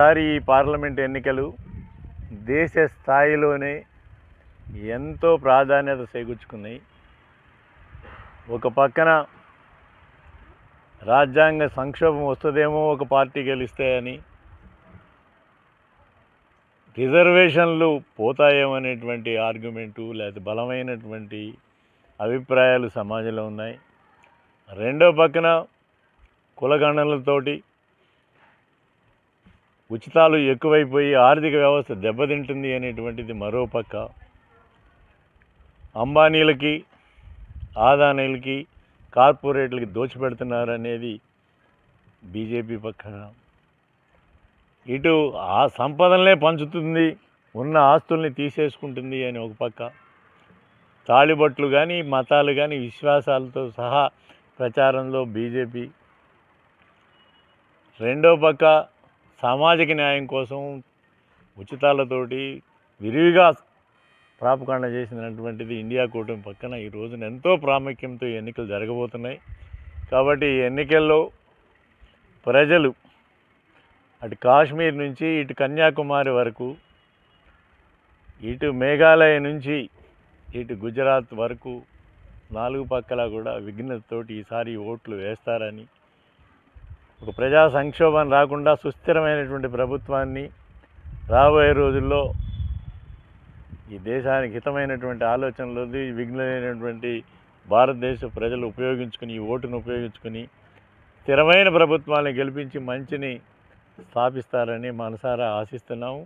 ఈసారి ఈ పార్లమెంట్ ఎన్నికలు దేశ స్థాయిలోనే ఎంతో ప్రాధాన్యత చేకూర్చుకున్నాయి. ఒక పక్కన రాజ్యాంగ సంక్షోభం వస్తుందేమో ఒక పార్టీ గెలిస్తాయని రిజర్వేషన్లు పోతాయేమనేటువంటి ఆర్గ్యుమెంటు లేదా బలమైనటువంటి అభిప్రాయాలు సమాజంలో ఉన్నాయి. రెండో పక్కన కులగణనలతోటి ఉచితాలు ఎక్కువైపోయి ఆర్థిక వ్యవస్థ దెబ్బతింటుంది అనేటువంటిది మరో పక్క. అంబానీలకి ఆదానీలకి కార్పొరేట్లకి దోచిపెడుతున్నారు అనేది బీజేపీ పక్కన ఇటు ఆ సంపదలనే పంచుతుంది ఉన్న ఆస్తుల్ని తీసేసుకుంటుంది అని ఒక పక్క. తాళిబొట్లు కానీ మతాలు కానీ విశ్వాసాలతో సహా ప్రచారంలో బీజేపీ. రెండో పక్క సామాజిక న్యాయం కోసం ఉచితాలతోటి విరివిగా ప్రాపకాండ చేసినటువంటిది ఇండియా కూటమి పక్కన ఈ రోజున ఎంతో ప్రాముఖ్యంతో ఎన్నికలు జరగబోతున్నాయి. కాబట్టి ఈ ఎన్నికల్లో ప్రజలు అటు కాశ్మీర్ నుంచి ఇటు కన్యాకుమారి వరకు ఇటు మేఘాలయ నుంచి ఇటు గుజరాత్ వరకు నాలుగు పక్కల కూడా విఘ్నతతోటి ఈసారి ఓట్లు వేస్తారని ఒక ప్రజా సంక్షోభం రాకుండా సుస్థిరమైనటువంటి ప్రభుత్వాన్ని రాబోయే రోజుల్లో ఈ దేశానికి హితమైనటువంటి ఆలోచనలు విఘ్నమైనటువంటి భారతదేశ ప్రజలు ఉపయోగించుకుని ఈ ఓటును ఉపయోగించుకుని స్థిరమైన ప్రభుత్వాన్ని గెలిపించి మంచిని స్థాపిస్తారని మనసారా ఆశిస్తున్నాము.